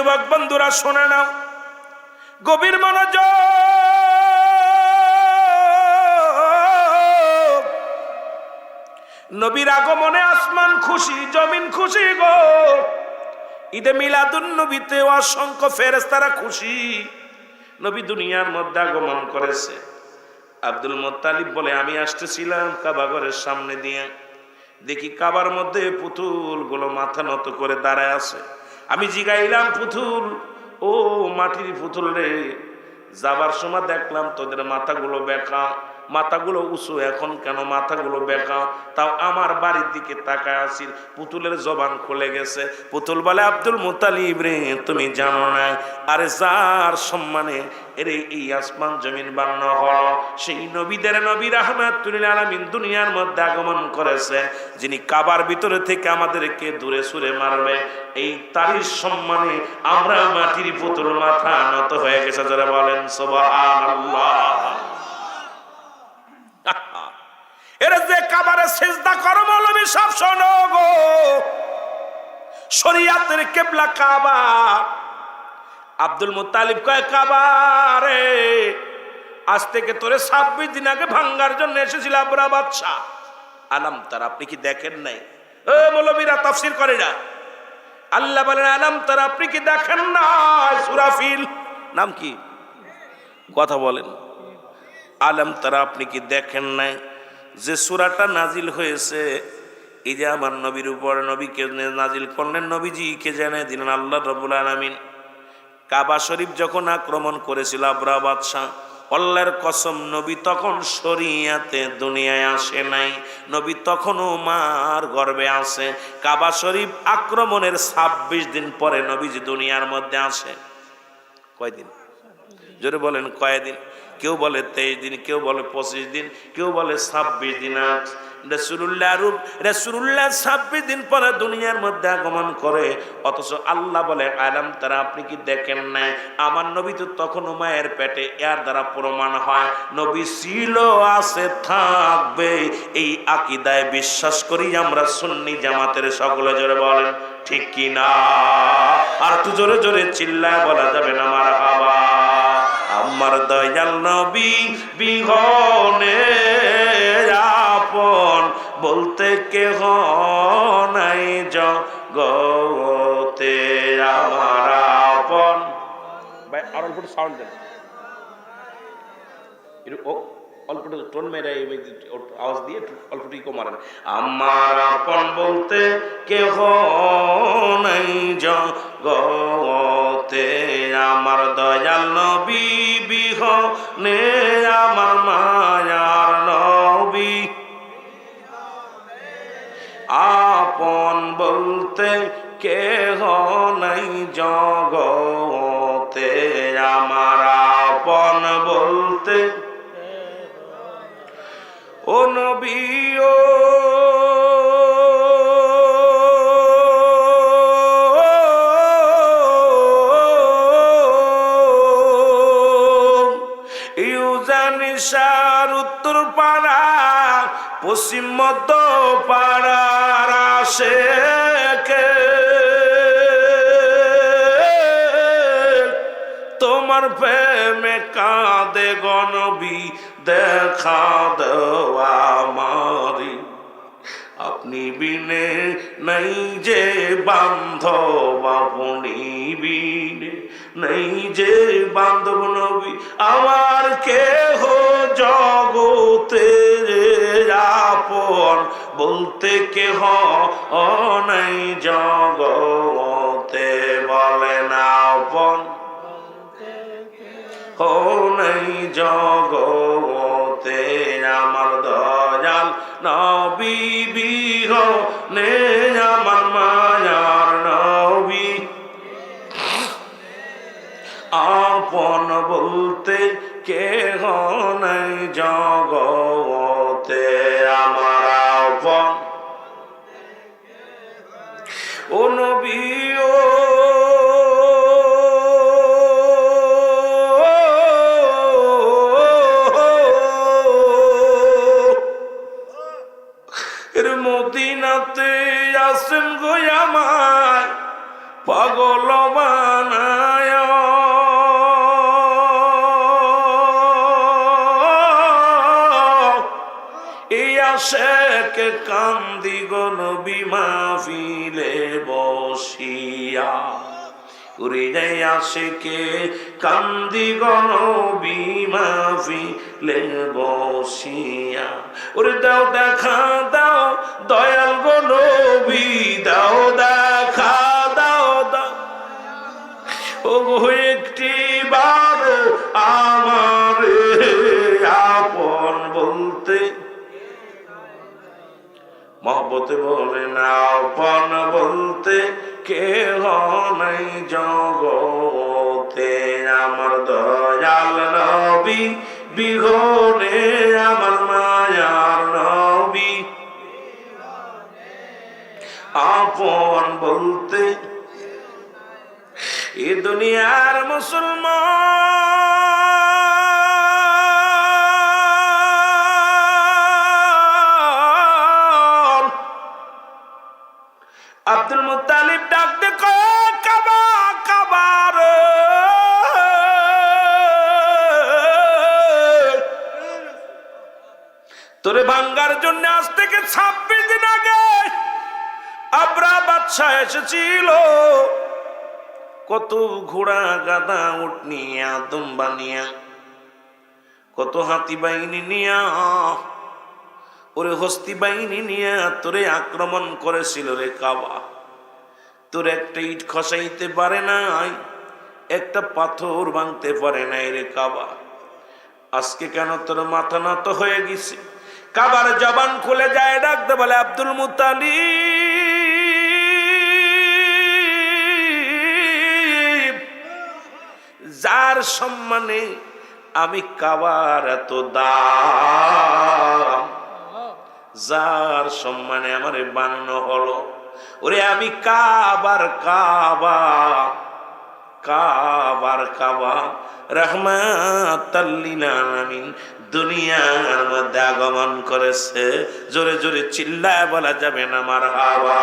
যুবক বন্ধুরা, শোনে নাও। গভীর মনোযোগ। নবীর আগমনে আসমান খুশি, জমিন খুশি গো। ঈদে মিলাদুন নবীতে অসংখ্য ফেরেস্তারা খুশি। নবী দুনিয়ার মধ্যে আগমন করেছে। আব্দুল মোত্তালিব বলে, আমি আসতেছিলাম কাবাগরের সামনে দিয়ে। দেখি কাবার মধ্যে পুতুলগুলো মাথা নত করে দাঁড়ায় আছে। আমি জিগাইলাম পুতুল। ও মাটির পুতুল রে। যাবার সময় দেখলাম তোদের মাথাগুলো বেঁকা। মাথাগুলো উঁচু, এখন কেন মাথাগুলো বেঁকা তাও আমার বাড়ির দিকে তাকায় আসিল পুতুলের জবান খুলে গেছে। পুতুল বলে, আব্দুল মুতালিব রে, তুমি জানো না? আরে যার সম্মানে এরে এই আসমান জমিন বান্ন হল, সেই নবীদের নবীর আহমেদুল আলামিন দুনিয়ার মধ্যে আগমন করেছে, যিনি কাবার ভিতরে থেকে আমাদেরকে দূরে সুরে মারবে। এই তারই সম্মানে আমরা মাটির পুতুল মাথা নত হয়ে গেছে যারা বলেন, সুবহানাল্লাহ। এরা যে কাবারে সেজদা করো, মৌলবী সব শোনো গো। শরিয়াতের কেবলা কাবা। আব্দুল মুতালিব কয় কাবা রে আজ থেকে তোরে ছাব্বিশ দিন আগে ভাঙ্গার জন্য এসেছিল আবরা বাদশাহ। আলাম তার, আপনি কি দেখেন নাই? ও মৌলবীরা, তফসির করে না। আল্লাহ বলেন, আলাম তার, আপনি কি দেখেন না সুরাফিল, নাম কি? কথা বলেন। আলম তারা, আপনি কি দেখেন নাই? যে সুরাটা নাজিল হয়েছে, এই যে আমার নবীর উপর নবীকে নাজিল করলেন, নবীজি কে জানে দিলেন, আল্লাহ রবুল আলমিন কাবা শরীফ যখন আক্রমণ করেছিল আবরা বাদশাহ অল্লাহর কসম, নবী তখন শরিয়াতে দুনিয়ায় আসে নাই। নবী তখনও মার গর্বে আসে কাবা শরীফ আক্রমণের ছাব্বিশ দিন পরে নবীজি দুনিয়ার মধ্যে আসে। কয়দিন? জোরে বলেন, কয়দিন? কেউ বলে তেইশ দিন, কেউ বলে পঁচিশ দিন, কেউ বলে ছাব্বিশ দিন রসুল্লাহ রূপ রসুল্লাহ ছাব্বিশ দিন পরে দুনিয়ার মধ্যে আগমন করে। অথচ আল্লাহ বলে, আলাম, তারা আপনি কি দেখেন না আমার নবী তো তখনও মায়ের পেটে এর দ্বারা প্রমাণ হয়। নবী ছিল, আছে, থাকবে। এই আকিদায় বিশ্বাস করি আমরা সুন্নি জামাতের সকলে, জোরে বলেন, ঠিক কি না? আর একটু জোরে জোরে চিল্লায় বলা যাবে না আমার হাওয়া আমার দয়াল নবী বিহনে আপন বলতে কেহ নাই জগতে আমার আপন। ভাই আর অল্প সাউন্ড দেন। একটু ও অল্প টোন মেরে আওয়াজ দিয়ে একটু অল্প টিকো মারেন। আমার আপন বলতে কেহ নাই জগতে আমার দয়াল নবী বিহনে আমার মায়ার নবী। আপন বলতে কেহ নাই জগতে, আমার আপন বলতে ও নবী ও পশ্চিম মধ্য পাড়ার আসে তোমার প্রেমে কাঁদে গনবী দেখা দেওয়া মারি আপনি বিনে নাই যে বান্ধব, আপনি বিনে নাই যে বান্ধব নবী। আমার কেহ জগতে আপন বলতে কেহ নাই জগতে বলে না আপন। নাই জগতে আমার দয়াল নবী বিহ নে আমার মায়ার আপন বলতে কে নাই জগতে। আমার আপন ও নবী মদিনাতে আসেন গো আমায়। পাগল মাহফিলে বসিয়া উড়ে আসে কে কান্দি গো নবী মাহফিলে বসিয়া। ওরে দাও দেখা, দাও দয়াল গো নবী দাও দেখা, দাও দাও ও একটি বারো আমার মহব্বতে বলে না আপন বলতে কে নাই জগতে। আমার দয়াল নবী বিঘনে আমার মায়ার নবী। আপন বলতে এ দুনিয়ার মুসলমান ভাঙ্গার জন্য আজ থেকে ছাব্বিশ দিন আগে আবরা বাদশাহ এসেছিল। কত ঘোড়া গাদা উঠ নিয়া দুম্বা নিয়া কত হাতি বাহিনী নিয়া, ওরে হস্তি বাহিনী নিয়ে তোরে আক্রমণ করেছিল রে কাবা। তোর একটা ইট খসাইতে পারে নাই, একটা পাথর ভাঙতে পারে নাই রে কাবা। আজকে কেন তোর মাথা নত হয়ে গেছে? কাবার জবান খুলে যায়, ডাকতে বলে, আব্দুল মুতালিব, যার সম্মানে আমি কাবার এত দাম, যার সম্মানে আমার বানানো হলো, ওরে আমি কাবার কাবা কাবার কাবা রহমাতাল্লিন দুনিয়ার মধ্যে আগমন করেছে। জোরে জোরে চিল্লায় বলা যাবে না আমার হাওয়া।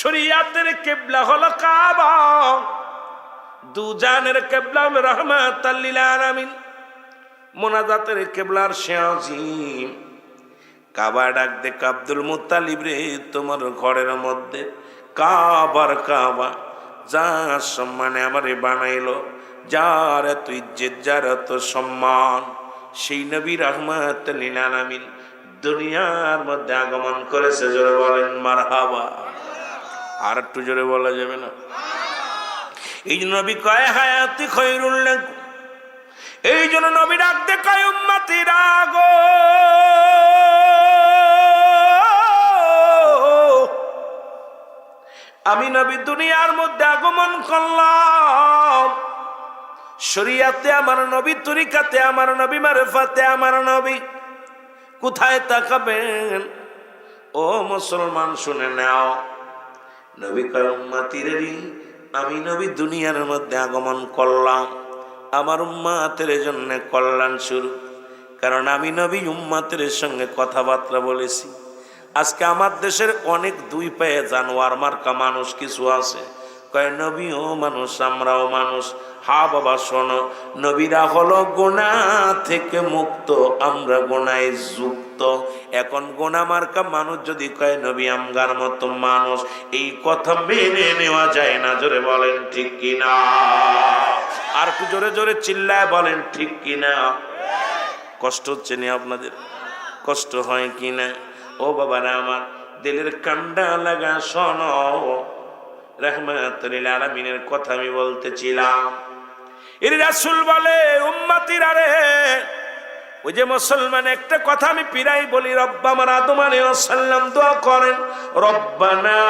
শরিয়াতের কেবলা হলো কাবা। দুজানের কেবলা হলো রহমাতাল্লিল আলামিন মোনাজাতের কেবলার শেয়াজিম কাবা ডাক দেখ আব্দুল মুতালিব রে, তোমার ঘরের মধ্যে কাবার কাবা। যার সম্মানে আমারে বানাইলো, যার এত ইজ্জত, যার এত সম্মান, সেই নবী রহমত আমিন দুনিয়ার মধ্যে আগমন করেছে, জোরে বলেন মার হাবা আর একটু জোরে বলা যাবে না? এই জন্য নবী কয়, হায়াতি খৈরুল্লাহ এই জন্য নবী ডাকতে কয়, উম্মতিরা গো। আমি নবী দুনিয়ার মধ্যে আগমন করলাম। শরিয়াতে আমার নবী, তরিকাতে আমার নবী, মারফাতে আমার নবী। কোথায় তাকাবেন? ও মুসলমান, শুনে নাও। নবী কয় উম্মতিরেরই আমি নবী দুনিয়ার মধ্যে আগমন করলাম। আমার উম্মাতের জন্য কল্যাণ শুরু কারণ আমি নবী উম্মাতের সঙ্গে কথাবার্তা বলেছি। আজকে আমার দেশের অনেক দুই পায়ে জানোয়ার মার্কা মানুষ কিছু আছে। কয়, নবীও মানুষ, আমরাও মানুষ। হা বাবা, শোনো, নবীরা হলো গোনা থেকে মুক্ত, আমরা গোনায় যুক্ত। এখন গোনা মার্কা মানুষ যদি কয়, নবী আমগার মতো মানুষ এই কথা মেনে নেওয়া যায় না। জোরে বলেন, ঠিক কিনা? আর একটু জোরে জোরে চিল্লায় বলেন, ঠিক কিনা? কষ্ট হচ্ছে না আপনাদের? কষ্ট হয় কিনা? ও বাবারা আমার, দিলের কান্ডা লাগা শোন। রহমাতুল আলমিনের কথা আমি বলতেছিলাম। এর রাসুল বলে, উম্মাতির আরে ওই যে মুসলমান, একটা কথা আমি পিরাই বলি, রব্বা আমার আদম আলাইহিসসালাম দোয়া করেন, রব্বানা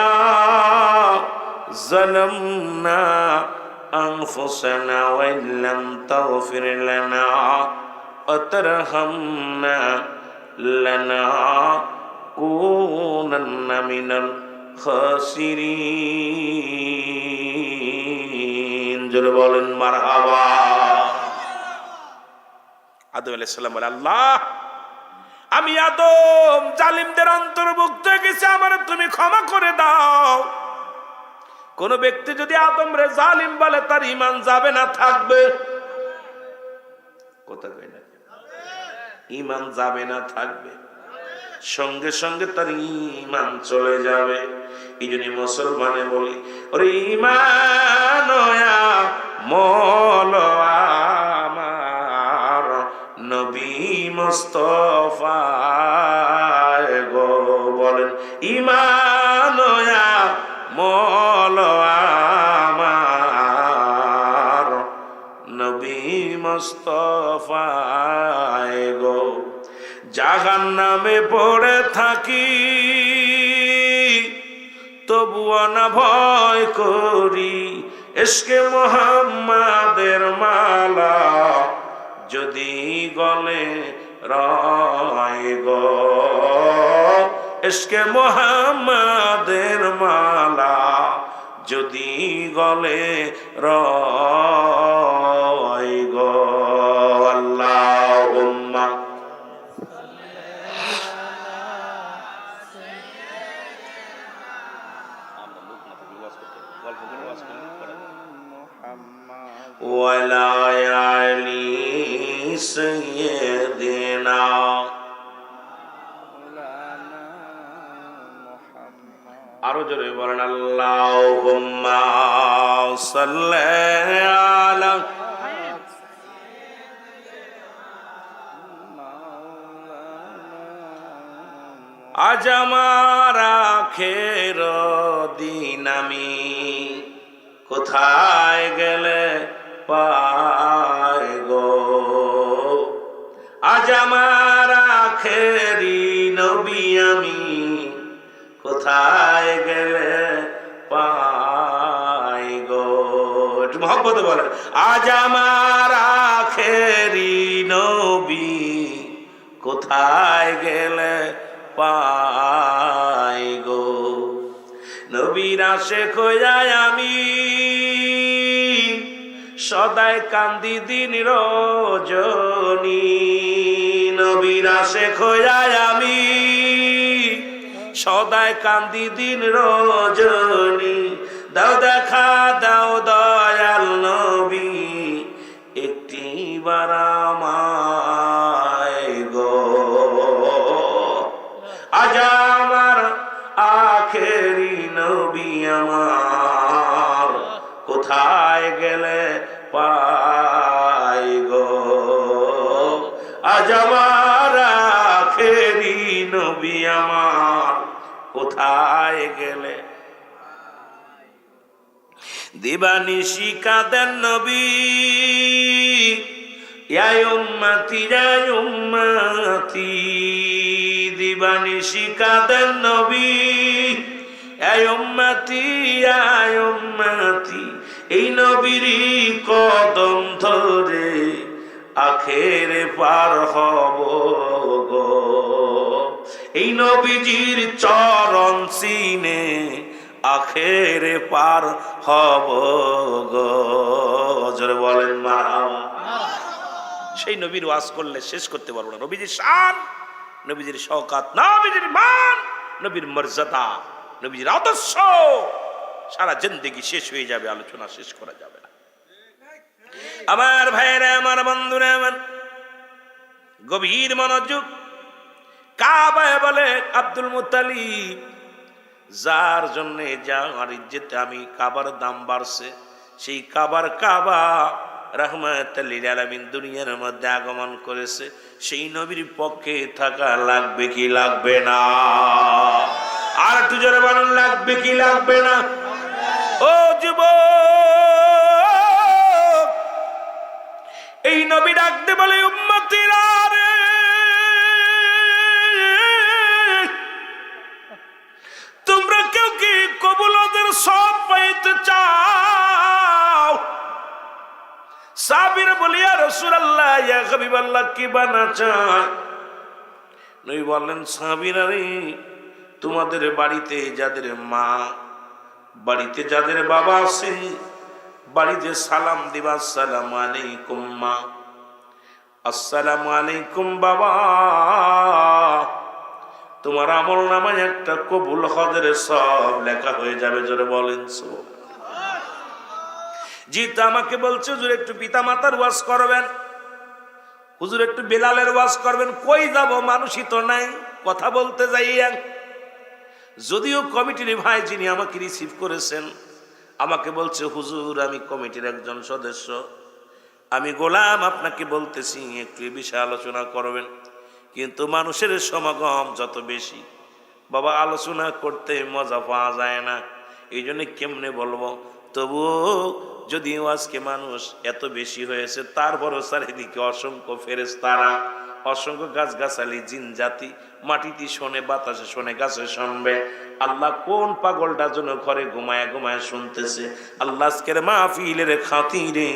জালামনা আনফুসানা ওয়া ইল্লাম তাগফির লানা ওয়া তারহামনা লানা। لنكونن من الخاسرين জোরে বলেন মারহাবা আদম আলাইহিস সালাম বলে আল্লাহ আমি আদম জালিমদের অন্তর্ভুক্ত হয়ে গেছি আমার তুমি ক্ষমা করে দাও কোন ব্যক্তি যদি আদম রে জালিম বলে তার ইমান যাবে না থাকবে কথা কই না ইমান যাবে না থাকবে সঙ্গে সঙ্গে তার ইমান চলে যাবে। এই জন্য মুসলমানে বলি, ওরে ইমান মল আমার নবী মুস্তফা গো। বলেন ইমান মল আমার নবী মুস্তফায় গো। জাহান নামে পড়ে থাকি, তবুও না ভয় করি। এসকে মোহাম্মাদের মালা, যদি গলে রয় এসকে মোহাম্মাদের মালা, যদি গলে রয় গো। وعلى آل سيدنا আরো জোরে বলেন আল্লাহুম্মা সাল্লি আলা আজ আমার আখের দিন আমি কোথায় গেলে পায় গো? আজ আমার আখেরি নবী আমি, কোথায় গেলে পাই গো? একটু মহব্বত বলেন, আজ আমার আখেরি নবী কোথায় গেলে পাই গো? নবীর আশে খোঁজায় আমি। সদাই কান্দি দিন রজনী। নবীর আশে খোঁজায় আমি। সদাই কান্দি দিন রজনী। দাও দেখা, দাও দয়াল নবী। একটি বারামায় পাই গো। আজ আমার আখেরি নবী আমার কোথায় গেলে? দিবানিশি কাদের নবী। উম্মতি, ইয়াই উম্মতি। দিবানিশি কাদের নবী। উম্মতি আয় উম্মতি। এই নবীরই কদম ধরে আখেরে পার হব গো। এই নবীজির চরণ সিনে আখেরে পার হব গো। বলেন মা সেই নবীর ওয়াজ করলে শেষ করতে পারব না। নবীজির শান, নবীজির শওকাত নবীজির মান, নবীর মর্যাদা, নবীজির আদর্শ। সারা জিন্দেগি শেষ হয়ে যাবে, আলোচনা শেষ করা যাবে না। আমার ভাইয়েরা, আমার বন্ধুরা, আমার গভীর মনোযোগ। কাবায় বলে আব্দুল মুতালিব, যার জন্য যার ইজ্জতে আমি কাবার দাম বাড়ছে, সেই কাবার কাবা রহমাতাল্লিল আলামিন দুনিয়ার মধ্যে আগমন করেছে, সেই নবীর পক্ষে থাকা লাগবে কি লাগবে না? আর একটু জোরে বানান লাগবে কি লাগবে না? ও যুব এই নবী ডাকতে বলে, উম্মতিরা রে! তোমরা কেউ কি কবুলদের সব পাইতে চাও? সাবির বলিয়া রসুলাল্লাহ, ইয়া হাবিবাল্লাহ, কি বানা নবী বললেন, সাবিরা রে, তোমাদের বাড়িতে যাদের মা বাড়িতে যাদের বাবা আছে বাড়িতে সালাম দিবা, সালাম আলাইকুম মা। আসসালামু আলাইকুম বাবা। তোমার আমল নামায় একটা কবুল হজের সব লেখা হয়ে যাবে, জোরে বলেন জিতা আমাকে বলছে, হুজুর একটু পিতা মাতার ওয়াজ করবেন। হুজুর একটু বেলালের ওয়াজ করবেন। কই যাব, মানুষই তো নাই, কথা বলতে যাইয়া যদিও কমিটির ভাই যিনি আমাকে রিসিভ করেছেন, আমাকে বলছে, হুজুর, আমি কমিটির একজন সদস্য। আমি গোলাম, আপনাকে বলতেছি, একটু বিষয়ে আলোচনা করবেন। কিন্তু মানুষের সমাগম যত বেশি। বাবা, আলোচনা করতে মজা পাওয়া যায় না। এই জন্য কেমনে বলব? তবুও যদিও আজকে মানুষ এত বেশি হয়েছে তারপরও চারিদিকে অসংখ্য ফেরেস তারা অসংখ্য গাছগাছালি, জিন জাতি মাটিতে শোনে, বাতাসে শোনে, গাছে শুনবে। আল্লাহ কোন পাগলটা জন্য ঘরে ঘুমায় ঘুমায় শুনতেছে। আল্লাহ আজকের মাহফিলের খাতিরে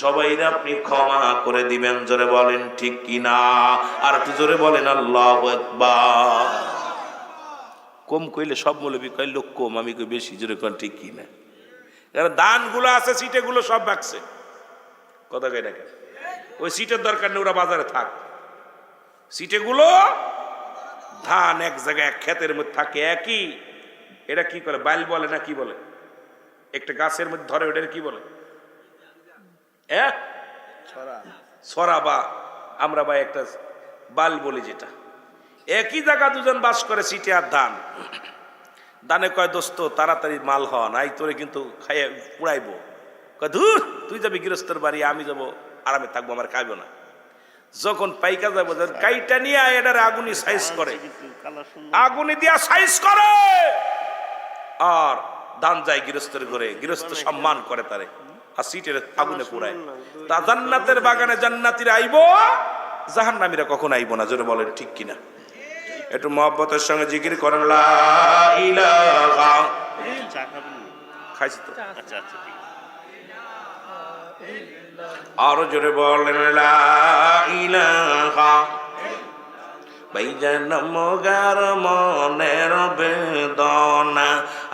সবাই আপনি ক্ষমা করে দিবেন, জোরে বলেন ঠিক কিনা আর একটু জোরে বলেন, আল্লাহ কম কইলে সব মৌলবি কয়, লোক কম, আমি কই বেশি জোরে কন ঠিক কিনা কারণ দানগুলো আছে, সিটেগুলো সব বাকছে। কথা কই দেখেন ওই সিটের দরকার নেই, ওরা বাজারে থাক। সিটেগুলো ধান এক জায়গায় এক ক্ষেতের মধ্যে থাকে একই। এটা কি করে? বাইল বলে না কি বলে? একটা গাছের মধ্যে ধরে ওটা কি বলে? হ্যাঁ? ছড়া। বা আমরা বা একটা বাল বলি যেটা। একই জায়গা দুজন বাস করে সিটে আর ধান। দানে কয় দোস্ত তাড়াতাড়ি মাল হওয়া নাই তোরে কিন্তু খাইয়ে পুড়াইবো কয় ধুর তুই যাবি গৃহস্থর বাড়ি আমি যাব আরামে থাকব আমার খাইবো না। যখন পাইকা যাব যখন কাইটা নিয়ে এটার আগুনি সাইজ করে। আগুনি দিয়া সাইজ করে। আর দান যায় গৃহস্থের ঘরে গৃহস্থ সম্মান করে তারে। আর সিটের আগুনে পুরায় তা জান্নাতের বাগানে জান্নাতিরা আইবো? জাহান্নামীরা কখন আইবো না? জোরে বলেন ঠিক কিনা? একটু মহব্বতের সঙ্গে জিকির করেন? খাইছি তো। আচ্ছা আচ্ছা ঠিক আছে। আরও জোরে বলেন বাইজান মগার মনের বেদনা।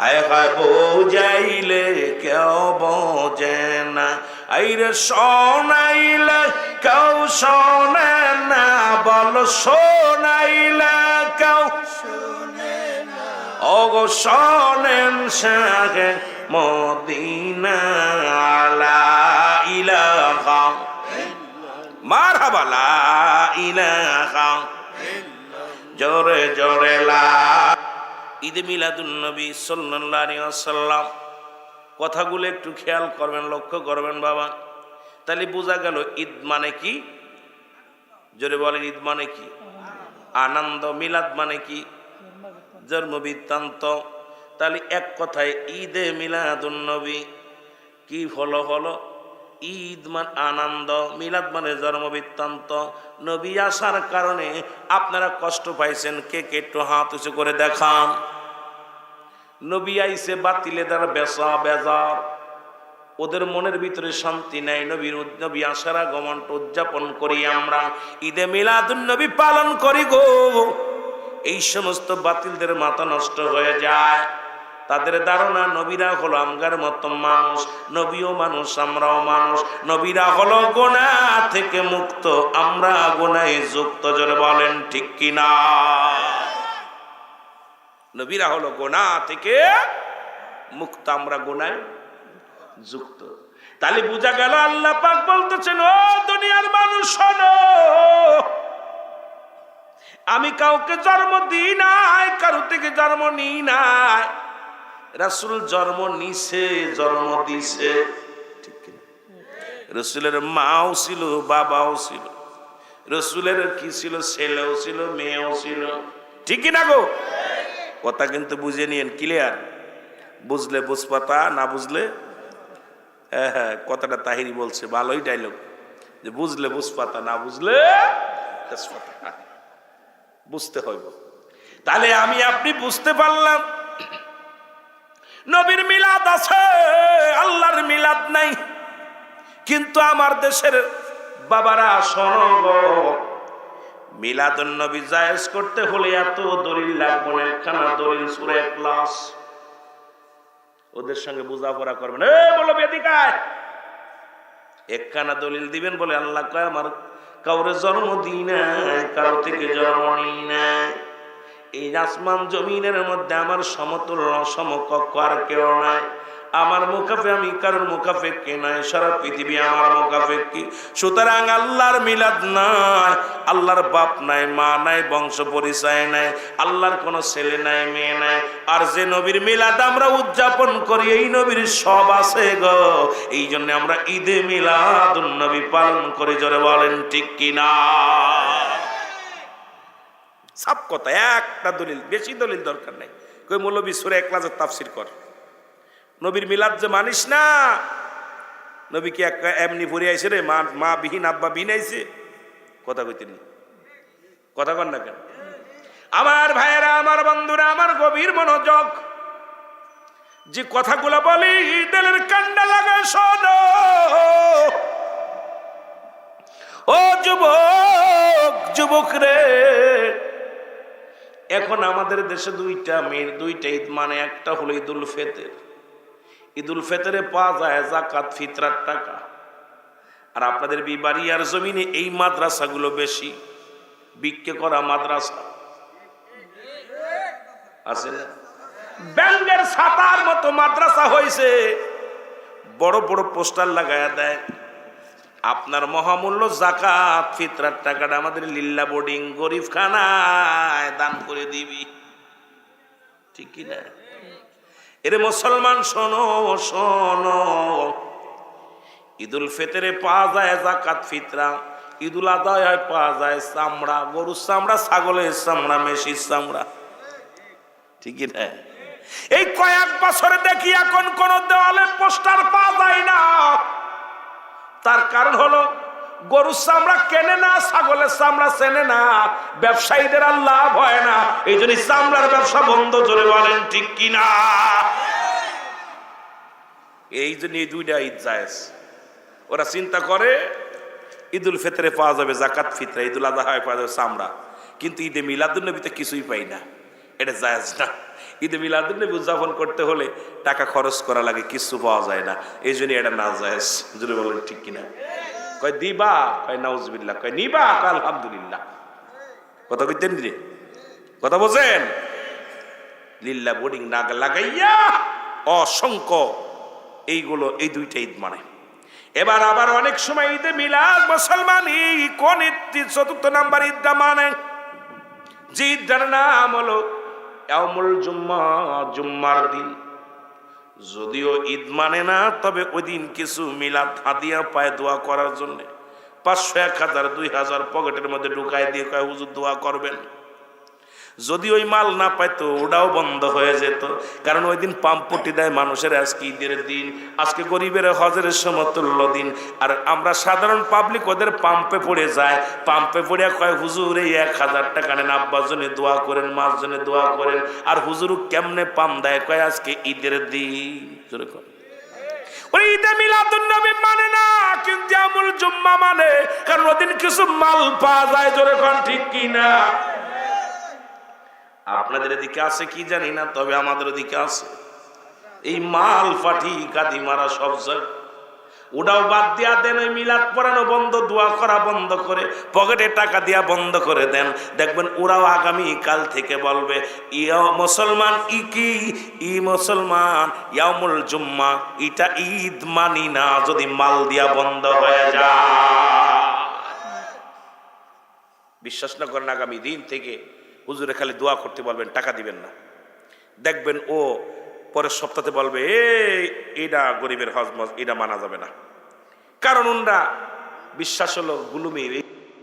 আয় হায়, বোঝাইলে কেউ বোঝে না। আইরে শোনাইলে কেউ শোনে না, বল শোনাইলে কেউ ওগো শোনেন শাহে মদিনা লা ইলাহা মারহাবা লা ইলাহা জোরে জোরে লা ঈদ মিলাদুন নবী সাল্লাল্লাহু আলাইহি ওয়াসাল্লাম। কথাগুলো একটু খেয়াল করবেন, লক্ষ্য করবেন বাবা। তাহলে বোঝা গেল ঈদ মানে কি? জোরে বলেন, ঈদ মানে কি? আনন্দ, মিলাদ মানে কি? জন্ম বৃত্তান্ত তাহলে এক কথায় ঈদে মিলাদুন নবী কি হলো হলো? ঈদ মান আনন্দ, মিলাদ মানে জন্ম বৃত্তান্ত নবী আসার কারণে আপনারা কষ্ট পাইছেন, কে কে একটু হাত উঁচু করে দেখান। নবী আইসে বাতিলে দ্বারা বেসা, বেজার। ওদের মনের ভিতরে শান্তি নাই, নবীর নবী আসার আগমনটা উদযাপন করি আমরা। ঈদে মিলাদুন নবী পালন করি গো। এই সমস্ত বাতিলদের মাথা নষ্ট হয়ে যায়। তাদের ধারণা, নবীরা হলো আমগার মতো মানুষ, নবীও মানুষ, আমরাও মানুষ। নবীরা হলো গোনা থেকে মুক্ত, আমরা গোনায় যুক্ত, জোরে বলেন ঠিক কিনা? নবীরা হলো গোনা থেকে মুক্ত, আমরা গোনায় যুক্ত। তাহলে বোঝা গেল, আল্লাহ পাক বলতেছেন, ও দুনিয়ার মানুষ, শোনো। আমি কাউকে জন্ম দিই নাই, কারও থেকে জন্ম নিই নাই। রাসুল জন্ম নিছে, জন্ম দিছে। ঠিক? রসুলের মাও ছিল, বাবাও ছিল। রসুলের কি ছিল? ছেলেও ছিল, মেয়েও ছিল। ঠিক না গো? কথা কিন্তু বুঝে নিয়েন ক্লিয়ার বুঝলে বুঝপাতা না বুঝলে? হ্যাঁ হ্যাঁ কথাটা তাহিরি বলছে, ভালোই ডাইলগ যে বুঝলে বুঝপাতা না বুঝলে। বুঝতে হইব। তাহলে আমি আপনি বুঝতে পারলাম। নবীর মিলাদ আছে, আল্লাহর মিলাদ নাই। কিন্তু আমার দেশের বাবারা শোনব মিলাদুন নবী জায়েজ করতে হলে এত দলিল লাগবে না, একখানা দলিল সুরে ক্লাস ওদের সঙ্গে বোঝাপড়া করবেন এ বলো বেদিকায়। একখানা দলিল দিবেন বলে আল্লাহ কয়, আমার কাউরে জন্ম দিই নাই, কারও থেকে জন্ম নিই নাই। এই আসমান জমিনের মধ্যে আমার সমতুল্য, সমকক্ষ আর কেউ নাই। আমার মুখাফে আমি, কারোর মুখাফে কে নাই? সারা পৃথিবী আমার মুখাফে কি? সুতরাং আল্লাহর মিলাদ নাই, আল্লাহর বাপ নাই, মা নাই, বংশ পরিচয় নাই, আল্লাহর কোনো ছেলে নাই, মেয়ে নাই। আর যে নবীর মিলাদ আমরা উদযাপন করি, এই নবীর সব আছে গো। এই জন্য আমরা ঈদে মিলাদ নবী পালন করি, জোরে বলেন ঠিক কিনা? সব কথা, একটা দলিল, বেশি দলিল দরকার নাই। কই, মৌলবী সুরে এক ক্লাসের তাফসির কর। নবীর মিলাদ যে মানিস না, নবী কি এমনি ভরে আইছে রে, মা মা বিহীন আব্বা বিহীন আইছে? কথা কইতেন কথা কর না কেন? আমার ভাইয়েরা, আমার বন্ধুরা, আমার গভীর মনোযোগ, যে কথাগুলো বলি, দিলের কান্ডা লাগে শোনো। ও যুবক যুবক রে এখন আমাদের দেশে দুইটা মেয়ের দুইটা ঈদ মানে একটা হলো ঈদুল ফেতের। ঈদুল ফেতরে পাওয়া যায় জাকাত ফিতরার টাকা। আর আপনাদের বিবাড়িয়ার জমিনে এই মাদ্রাসাগুলো বেশি। বিক্রি করা মাদ্রাসা। আছে ব্যাঙ্গের ছাতার মতো মাদ্রাসা হয়েছে বড় বড় পোস্টার লাগায়া দেয়। আপনার মহামূল্য জাকাত ফিতরার টাকাটা আমাদের লিল্লা বোর্ডিং গরিব খানায় দান করে দিবি। ঠিক কি না? এরে মুসলমান, শোনো শোনো। ঈদুল ফিতরে পাওয়া যায় জাকাত ফিতরা। ঈদুল আদায় পাওয়া যায় চামড়া। গরুর চামড়া, ছাগলের চামড়া, মেশির চামড়া। ঠিকই না? এই কয়েক বছরে দেখি এখন কোন দেওয়ালে পোস্টার পাওয়া যায় না। তার কারণ হলো, গরুর চামড়া কেনে না, ছাগলের চামড়া চেনে না, ব্যবসায়ীদের আর লাভ হয় না। এই জন্য চামড়ার ব্যবসা বন্ধ, জোরে বলেন ঠিক কিনা? এই জন্য এই দুইটা ঈদ জায়েজ। ওরা চিন্তা করে, ঈদুল ফিতরে পাওয়া যাবে, জাকাত ফিতরা, ঈদুল আজহায় পাওয়া যাবে চামড়া। কিন্তু ঈদে মিলাদুল নবীতে কিছুই পাই না। এটা জায়েজ না। ঈদে মিলাদুল নবী উদযাপন করতে হলে টাকা খরচ করা লাগে, কিছু পাওয়া যায় না। এই জন্য এটা না জায়েজ। জুড়ে বলেন, ঠিক কিনা? কয়, দিবা? কয়, নাউজবিল্লাহ। কয়, নিবা? আলহামদুলিল্লাহ। কথা কইতেন রে কথা বোঝেন লিল্লা বোর্ডিং না লাগাইয়া অসংখ্য এইগুলো এই দুইটা ঈদ মানে। এবার আবার অনেক সময় ঈদে মিলাদ মুসলমান কোন ঈদ চতুর্থ নাম্বার ঈদটা মানে? যে ঈদটার নাম হলো ইয়ামুল জুম্মা, জুম্মার দিন। যদিও ঈদ মানে না, তবে ওই দিন কিছু মিলাদ হাদিয়া পায় দোয়া করার জন্য। পাঁচশো এক হাজার, দুই হাজার পকেটের মধ্যে ঢুকায় দিয়ে কয়, হুজুর, দোয়া করবেন? যদি ওই মাল না পাইতো, ওটাও বন্ধ হয়ে যেত। কারণ ওই দিন পাম্পটি দেয় মানুষের, আজকে ঈদের দিন, আজকে গরিবের হজের সমতুল্য দিন। আর আমরা সাধারণ পাবলিক ওদের পাম্পে পড়ে যায় পাম্পে পড়ে কয়, হুজুর, এই এক হাজার টাকা নেন। আব্বার জন্য দোয়া করেন, মার জন্য দোয়া করেন। আর হুজুর কেমনে পাম দেয়? কয়, আজকে ঈদের দিন। মানে না, কিন্তু আমুল জুম্মা মানে। কারণ ওদিন কিছু মাল পাওয়া যায়, জোরে কোন, ঠিক কি না আপনাদের এদিকে আছে কি জানি না, তবে আমাদের ওদিকে আছে। এই মাল ফাটি কাদি মারা সব ওটাও বাদ দিয়া দেন, ওই মিলাদ পড়ানো বন্ধ, দোয়া করা বন্ধ করে, পকেটে টাকা দিয়া বন্ধ করে দেন। দেখবেন ওরাও আগামী কাল থেকে বলবে, ইয়া মুসলমান, ই কি? ই মুসলমান ইয়ামুল জুম্মা, এটা ঈদ মানি না, যদি মাল দিয়া বন্ধ হয়ে যায়। বিশ্বাস না করেন, আগামী দিন থেকে হুজুরে খালি দোয়া করতে বলবেন, টাকা দিবেন না। দেখবেন ও পরের সপ্তাহে বলবে এইটা এটা গরিবের হজমজ এটা মানা যাবে না। কারণ ওনরা বিশ্বাস হলো গুলুমি